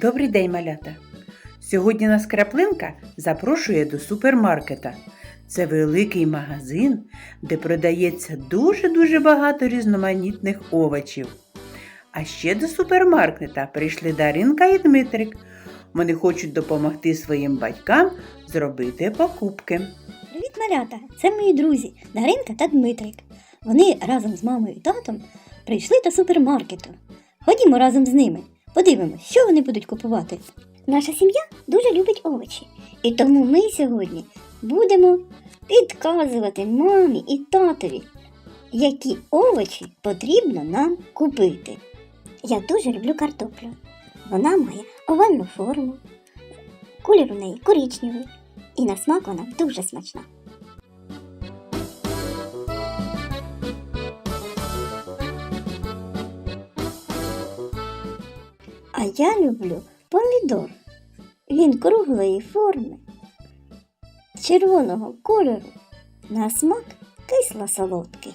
Добрий день, малята! Сьогодні нас краплинка запрошує до супермаркета. Це великий магазин, де продається дуже-дуже багато різноманітних овочів. А ще до супермаркета прийшли Даринка і Дмитрик. Вони хочуть допомогти своїм батькам зробити покупки. Привіт, малята! Це мої друзі Даринка та Дмитрик. Вони разом з мамою і татом прийшли до супермаркету. Ходімо разом з ними. Подивимось, що вони будуть купувати. Наша сім'я дуже любить овочі, і тому ми сьогодні будемо підказувати мамі і татові, які овочі потрібно нам купити. Я дуже люблю картоплю. Вона має овальну форму, колір у неї коричневий, і на смак вона дуже смачна. А я люблю помідор. Він круглої форми, червоного кольору, на смак кисло-солодкий.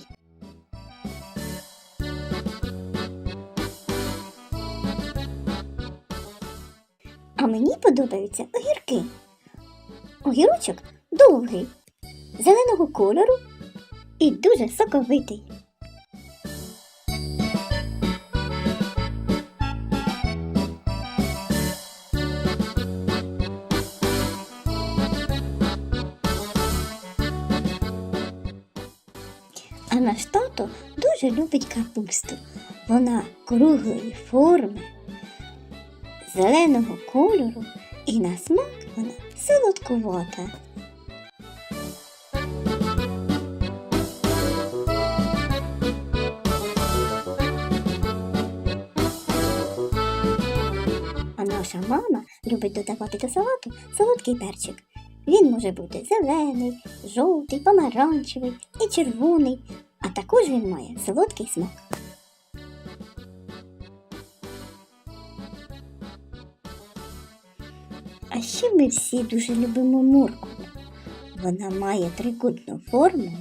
А мені подобаються огірки. Огірочок довгий, зеленого кольору і дуже соковитий. Наш тато дуже любить капусту. Вона круглої форми, зеленого кольору і на смак вона солодкувата. А наша мама любить додавати до салату солодкий перчик. Він може бути зелений, жовтий, помаранчевий і червоний, також він має солодкий смак. А ще ми всі дуже любимо моркву. Вона має трикутну форму,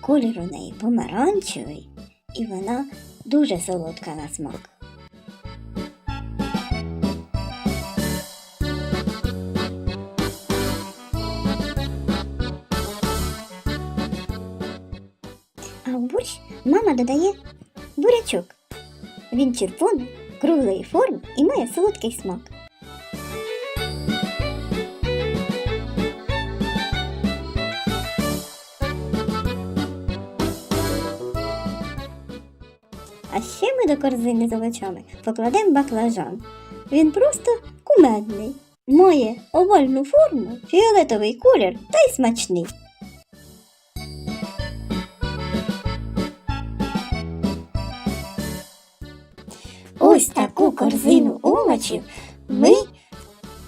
колір у неї помаранчевий, і вона дуже солодка на смак. В борщ мама додає бурячок. Він червоний, круглої форми і має солодкий смак. А ще ми до корзини з овочами покладемо баклажан. Він просто кумедний, має овальну форму, фіолетовий колір та й смачний. Ось таку корзину овочів ми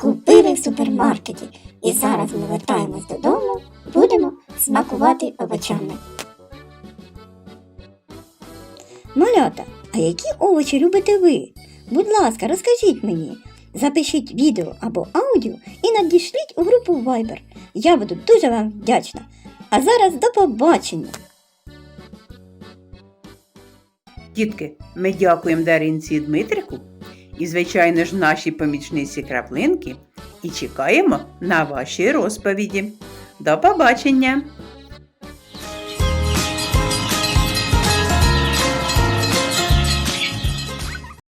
купили в супермаркеті. І зараз ми вертаємось додому, будемо смакувати овочами. Малята, а які овочі любите ви? Будь ласка, розкажіть мені. Запишіть відео або аудіо і надішліть у групу Viber. Я буду дуже вам вдячна. А зараз до побачення! Дітки, ми дякуємо Даринці Дмитрику і, звичайно ж, нашій помічниці краплинки і чекаємо на ваші розповіді. До побачення!